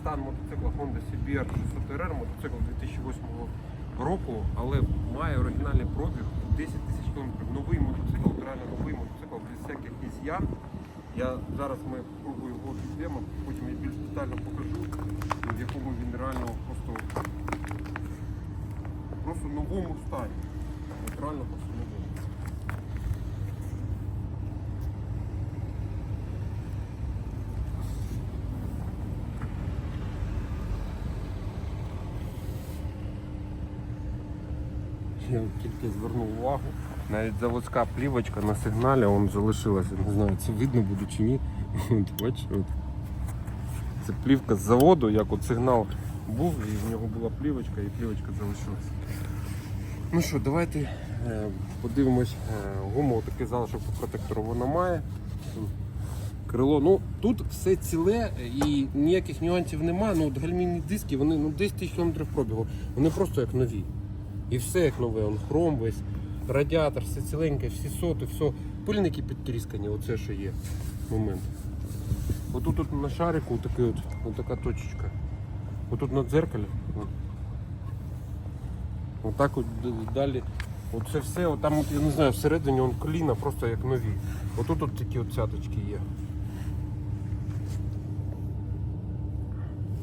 стан мотоцикла Honda CBR 600RR, мотоцикл 2008 року, але має оригінальний пробіг 10 тисяч кілометрів. Новий мотоцикл, реально новий мотоцикл без всяких із'ян. Я зараз ми пробую його підемо, потім я більш детально покажу, в якому він реально просто, просто новому стані. Реально просто новому. Я тільки звернув увагу. Навіть заводська плівочка на сигналі вон залишилася. Не знаю, це видно буде чи ні. От, бачиш, от. Це плівка з заводу, як от сигнал був, і в нього була плівочка, і плівочка залишилася. Ну що, давайте е, подивимось. Е, гуму такий залишок по протектору вона має. Крило. Ну тут все ціле і ніяких нюансів немає. Ну, от гальмінні диски, вони ну, 10 тисяч кілометрів пробігу. Вони просто як нові. І все як нове, он хром весь, радіатор, все ціленьке, всі соти, все. Пильники підтріскані, оце що є момент. Отут тут на шарику такий от, от така точечка. Отут на дзеркалі. От. Отак от далі. Оце все, от там, от, я не знаю, всередині он коліна просто як нові. Отут от такі от цяточки є.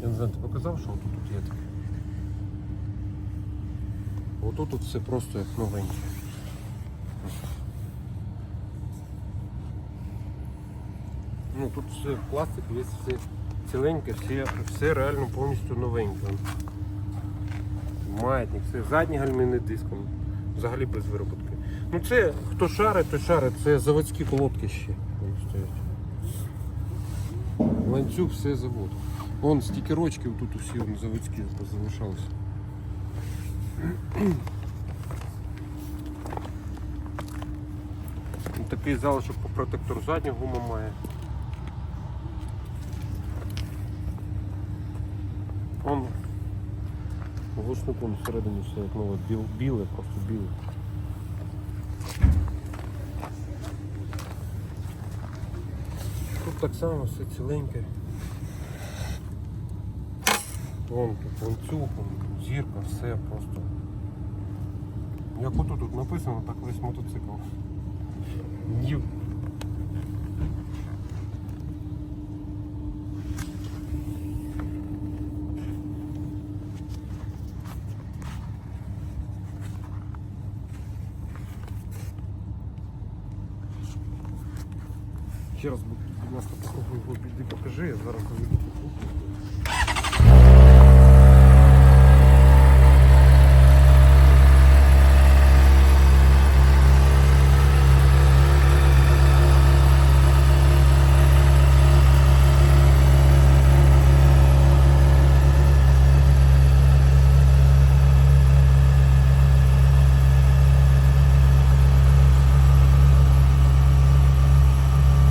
Я не знаю, ти показав, що тут є таке? Отут тут все просто як новеньке. Ну тут все пластик, весь все ціленьке, все, все реально повністю новеньке. Маятник, все задній гальмівний диском, взагалі без вироботки. Ну це хто шарить, то шарить, це заводські колодки ще. Стоять. Ланцюг все завод. Вон стікерочки тут усі заводські залишалися. Ну, Такий залишок по протектору заднього гума має. Он глушником всередині все як нове, біл, біле, просто біле. Тут так само все ціленьке. Вон тут ланцюг, вон, зірка, все просто. Як ото тут написано, так весь мотоцикл. Нів. Ще раз, будь будь ласка, попробуй його піди покажи, я зараз заведу.